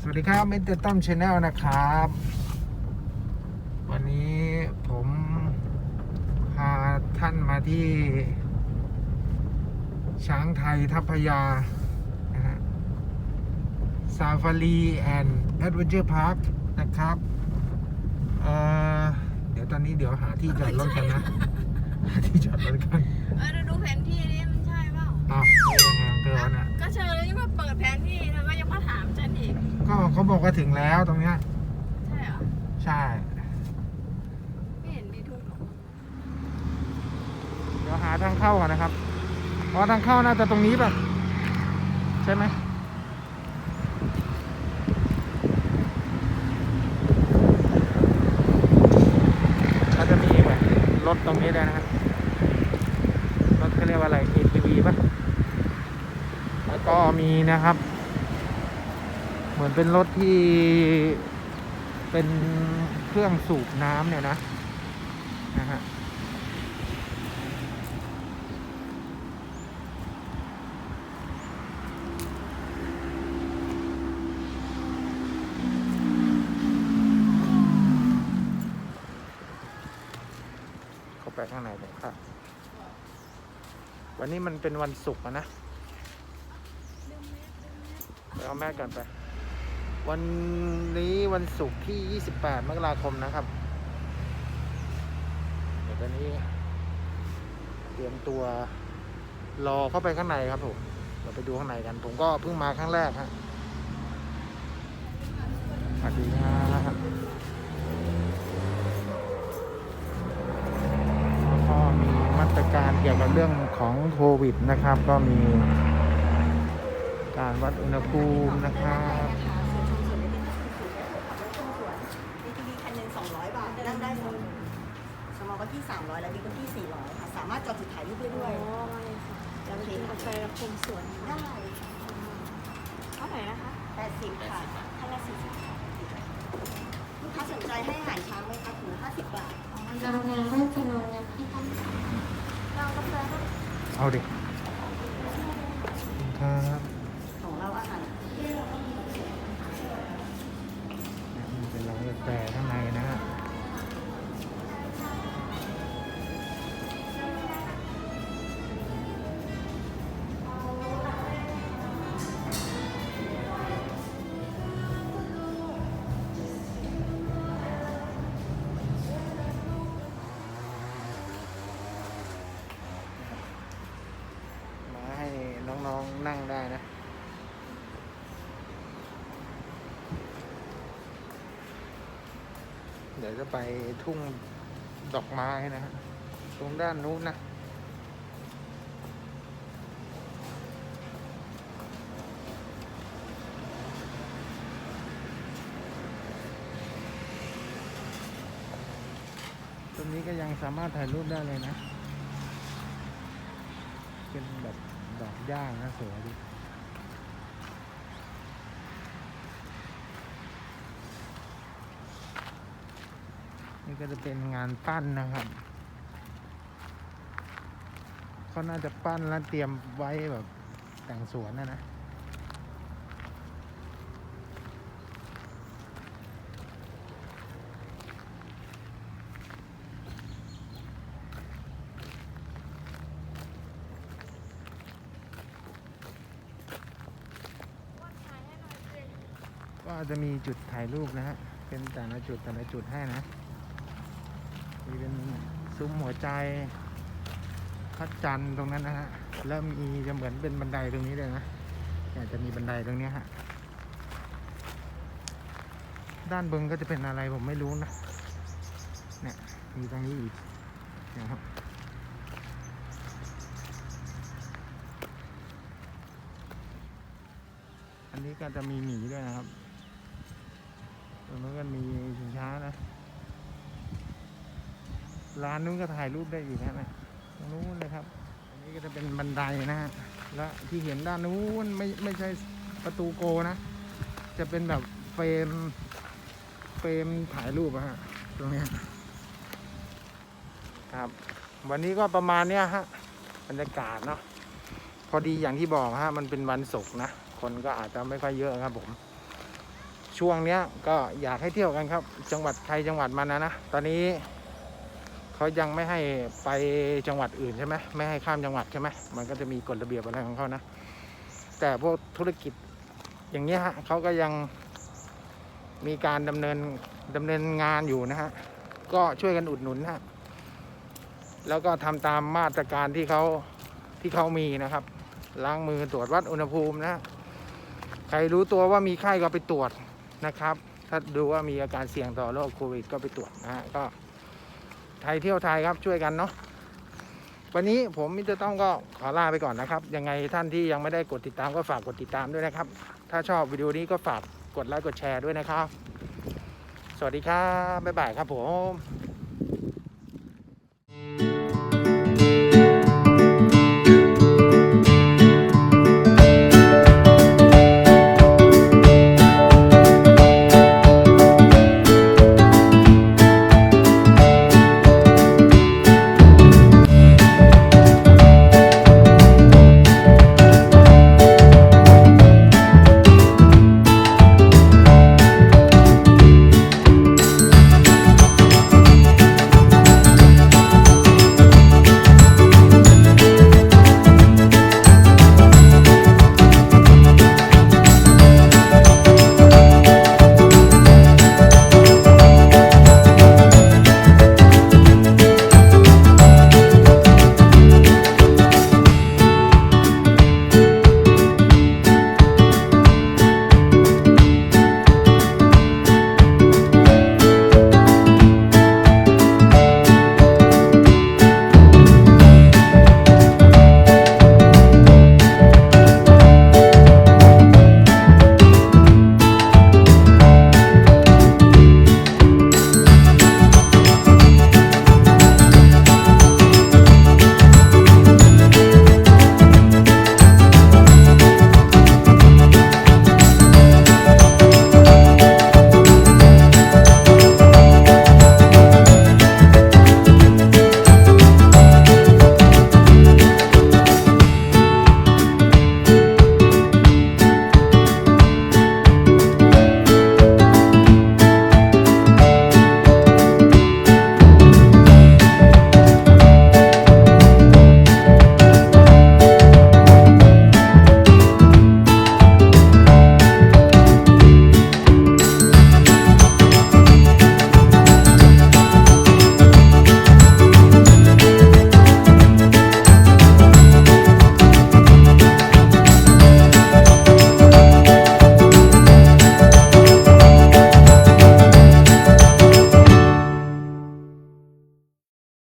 สวัสดีครับมิสเตอร์ต้อมชาแนลนะครับ วันนี้ผมพาท่านมาที่ ช้างไทยทัพพยานะฮะซาฟารีแอนด์แอดเวนเจอร์พาร์คนะครับเอ่อเดี๋ยวตอนนี้เดี๋ยวหาที่จอดรถกันนะหาที่จอดรถกันเออเราดูแผนที่นี่มันใช่เปล่าอ้าวนี่ยังไงของเธอวะเนี่ยก็เชิญเลยที่มา กก็เขาบอกว่าถึงแล้วตรงเนี้ย ใช่เหรอ ใช่ ไม่เห็นมีทุ่งหรอกเดี๋ยวหาทางเข้าก่อนนะครับอ๋อทางเข้าน่าจะตรงนี้ป่ะ ใช่ไหมก็จะมีเหมือนรถตรงนี้ด้วยนะครับรถเขาเรียกว่าอะไร ATV ป่ะ แล้วก็มีนะครับ เหมือนเป็นรถที่เป็นเครื่องสูบน้ำเนี่ยนะนะฮะเข้าไปข้างในเลยครับ วันนี้มันเป็นวันศุกร์นะ ไปเอาแม่กันไป วันนี้วันศุกร์ที่ 28 มกราคมนะครับ เดี๋ยวตอนนี้ เตรียมตัวรอเข้าไปข้างในครับผมเราไปดูข้างในกัน ผมก็เพิ่งมาครั้งแรกฮะสวัสดีครับก็มีมาตรการเกี่ยวกับเรื่องของโควิดนะครับ ก็มีการวัดอุณหภูมินะครับ 400 และบิ๊กกี้ 400 ค่ะ สามารถจอดจุดถ่ายรูปได้ด้วย อ๋มาเลยดี๋ยวไปกินกาแฟแล้วชมสวนได้เท่าไหร่นะคะ 80 ค่ะท่านละ40ค่ะลูกค้าสนใจให้อาหารช้างไหมคะถึง50 บาทนอนงานเลิกจะนอนงานที่ต้องเรากาแฟ เอาดิครับ เดี๋ยวจะไปทุ่งดอกไม้นะฮะตรงด้านนู้นนะตรงนี้ก็ยังสามารถถ่ายรูปได้เลยนะ เป็นแบบดอกย่างนะสวยดี ก็จะเป็นงานปั้นนะครับเขาน่าจะปั้นแล้วเตรียมไว้แบบแต่งสวนนะนะก็จะมีจุดถ่ายรูปนะฮะ เป็นแต่ละจุดแต่ละจุดให้นะ มีเป็นซุ้มหัวใจพระจันทร์ตรงนั้นนะฮะแล้วมีจะเหมือนเป็นบันไดตรงนี้เลยนะเนี่ยจะมีบันไดตรงนี้ฮะด้านบนก็จะเป็นอะไรผมไม่รู้นะเนี่ยมีตรงนี้อีกนะครับอันนี้ก็จะมีหมีด้วยนะครับตรงนู้นก็มีชิงช้านะ ร้านนู้นก็ถ่ายรูปได้อีกนะนะตรงนู้นเลยครับ อันนี้ก็จะเป็นบันไดนะฮะ และที่เห็นด้านนู้นไม่ไม่ใช่ประตูโกนะ จะเป็นแบบเฟรมเฟรมถ่ายรูปอะฮะตรงนี้ครับ วันนี้ก็ประมาณเนี้ยฮะบรรยากาศเนาะพอดีอย่างที่บอกฮะมันเป็นวันศุกร์นะ คนก็อาจจะไม่ค่อยเยอะครับผม ช่วงเนี้ยก็อยากให้เที่ยวกันครับ จังหวัดใครจังหวัดมันนะนะ ตอนนี้ เขายังไม่ให้ไปจังหวัดอื่นใช่ไหมไม่ให้ข้ามจังหวัดใช่ไหมมันก็จะมีกฎระเบียบอะไรของเขานะ แต่พวกธุรกิจอย่างเงี้ยฮะเขาก็ยังมีการดำเนินดำเนินงานอยู่นะฮะก็ช่วยกันอุดหนุนนะฮะแล้วก็ทำตามมาตรการที่เขาที่เขามีนะครับล้างมือตรวจวัดอุณหภูมินะ ใครรู้ตัวว่ามีไข้ก็ไปตรวจนะครับ ถ้าดูว่ามีอาการเสี่ยงต่อโรคโควิดก็ไปตรวจนะฮะก็ ไทยเที่ยวไทยครับช่วยกันเนาะวันนี้ผมมิสเตอร์ต้องก็ขอลาไปก่อนนะครับ ยังไงท่านที่ยังไม่ได้กดติดตามก็ฝากกดติดตามด้วยนะครับ ถ้าชอบวิดีโอนี้ก็ฝากกดไลค์กดแชร์ด้วยนะครับ สวัสดีครับบ๊ายบายครับผม